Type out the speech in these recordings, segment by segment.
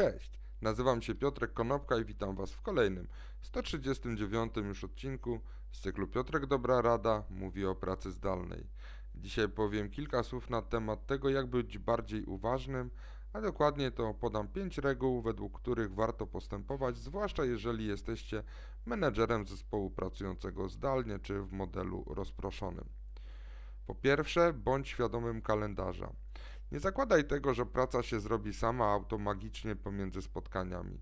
Cześć, nazywam się Piotrek Konopka i witam Was w kolejnym, 139 już odcinku z cyklu Piotrek Dobra Rada mówi o pracy zdalnej. Dzisiaj powiem kilka słów na temat tego, jak być bardziej uważnym, a dokładnie to podam 5 reguł, według których warto postępować, zwłaszcza jeżeli jesteście menedżerem zespołu pracującego zdalnie czy w modelu rozproszonym. Po pierwsze, bądź świadomym kalendarza. Nie zakładaj tego, że praca się zrobi sama automagicznie pomiędzy spotkaniami.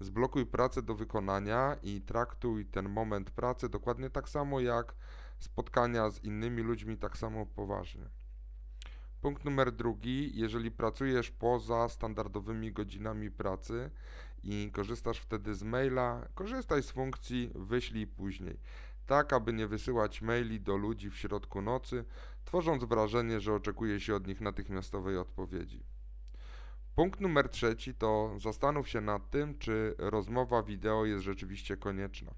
Zblokuj pracę do wykonania i traktuj ten moment pracy dokładnie tak samo jak spotkania z innymi ludźmi, tak samo poważnie. Punkt numer drugi, jeżeli pracujesz poza standardowymi godzinami pracy i korzystasz wtedy z maila, korzystaj z funkcji wyślij później, tak aby nie wysyłać maili do ludzi w środku nocy, tworząc wrażenie, że oczekuje się od nich natychmiastowej odpowiedzi. Punkt numer trzeci to zastanów się nad tym, czy rozmowa wideo jest rzeczywiście konieczna.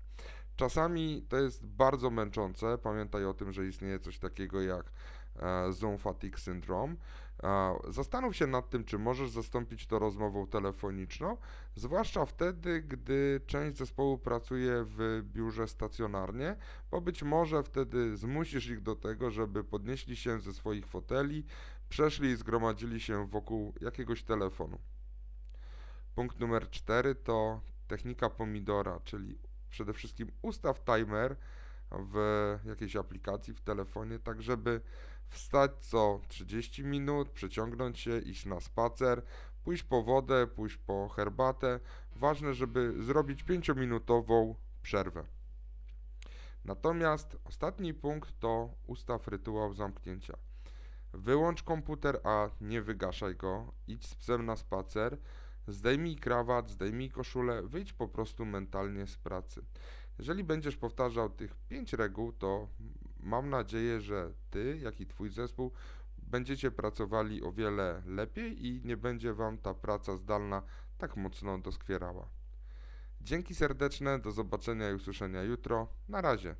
Czasami to jest bardzo męczące. Pamiętaj o tym, że istnieje coś takiego jak e, Zoom Fatigue Syndrome. E, zastanów się nad tym, czy możesz zastąpić to rozmową telefoniczną, zwłaszcza wtedy, gdy część zespołu pracuje w biurze stacjonarnie, bo być może wtedy zmusisz ich do tego, żeby podnieśli się ze swoich foteli, przeszli i zgromadzili się wokół jakiegoś telefonu. Punkt numer 4 to technika pomidora, czyli przede wszystkim ustaw timer w jakiejś aplikacji w telefonie, tak żeby wstać co 30 minut, przeciągnąć się, iść na spacer, pójść po wodę, pójść po herbatę. Ważne, żeby zrobić 5-minutową przerwę. Natomiast ostatni punkt to ustaw rytuał zamknięcia. Wyłącz komputer, a nie wygaszaj go. Idź z psem na spacer. Zdejmij krawat, zdejmij koszulę, wyjdź po prostu mentalnie z pracy. Jeżeli będziesz powtarzał tych pięć reguł, to mam nadzieję, że ty, jak i twój zespół będziecie pracowali o wiele lepiej i nie będzie wam ta praca zdalna tak mocno doskwierała. Dzięki serdeczne, do zobaczenia i usłyszenia jutro. Na razie.